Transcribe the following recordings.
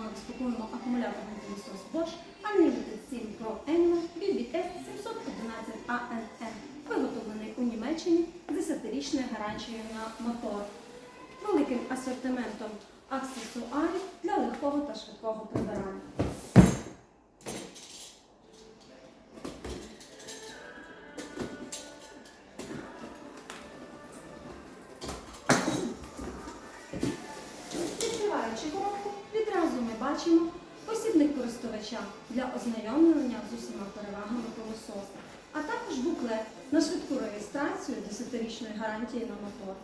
вами розпакуємо акумуляторний пилосос Bosch Unlimited 7 Pro Enma BBS 711 ANN, виготовлений у Німеччині з 10-річною гарантією на мотор, великим асортиментом аксесуарів для легкого та швидкого прибирання. Бачимо посібник користувача для ознайомлення з усіма перевагами пилососа, а також буклет на швидку реєстрацію 10-річної гарантії на мотор.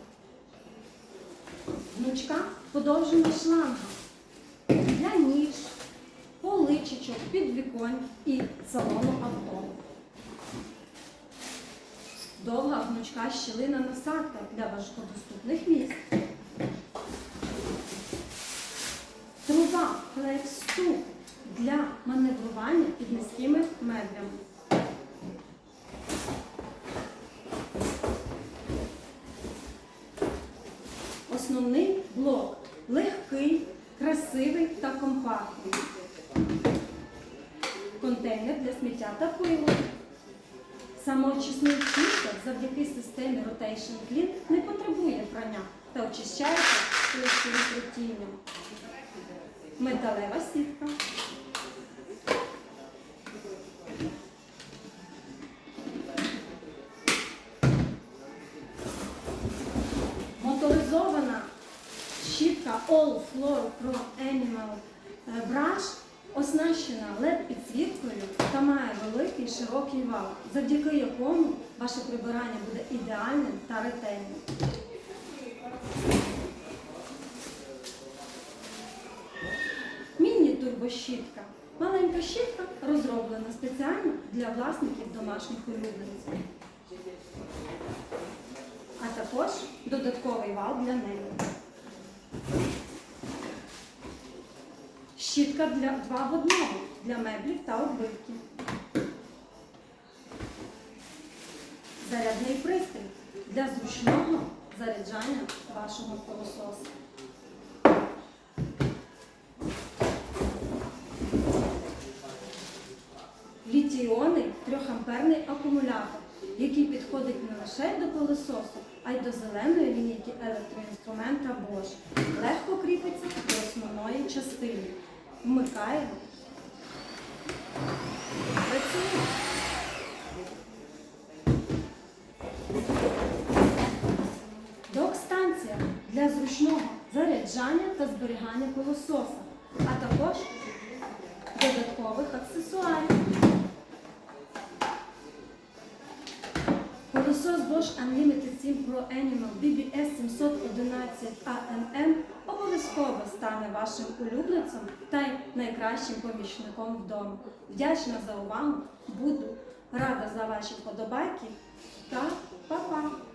Гнучка подовжена шланга для ніж, поличечок, підвіконь і салону авто. Довга гнучка щілина насадка для важкодоступних місць. Труба флекс-2 для маневрування під низькими меблями. Основний блок легкий, красивий та компактний. Контейнер для сміття та пилу. Самоочисний чисток завдяки системі Rotation Clean не потребує прання та очищається швидким крутінням. Металева сітка. Моторизована щітка All Floor Pro Animal Brush оснащена led підсвіткою та має великий широкий вал, завдяки якому ваше прибирання буде ідеальним та ретельним. Міні-турбощітка. Маленька щітка розроблена спеціально для власників домашніх улюбленців. А також додатковий вал для неї. Щітка для два в одному для меблів та оббивки. Зарядний пристрій для зручного заряджання вашого пилососу. Літій-іонний трьохамперний акумулятор, який підходить не лише до пилососу, а й до зеленої лінійки електроінструмента Bosch. Легко кріпиться до основної частини. Вмикаємо. Працює. Док-станція для зручного заряджання та зберігання пилососа, Пилосос Bosch Unlimited 7 Pro Animal BBS 711 ANN обов'язково стане вашим улюбленцем та найкращим помічником вдома. Вдячна за увагу, буду рада за ваші вподобайки та па-па!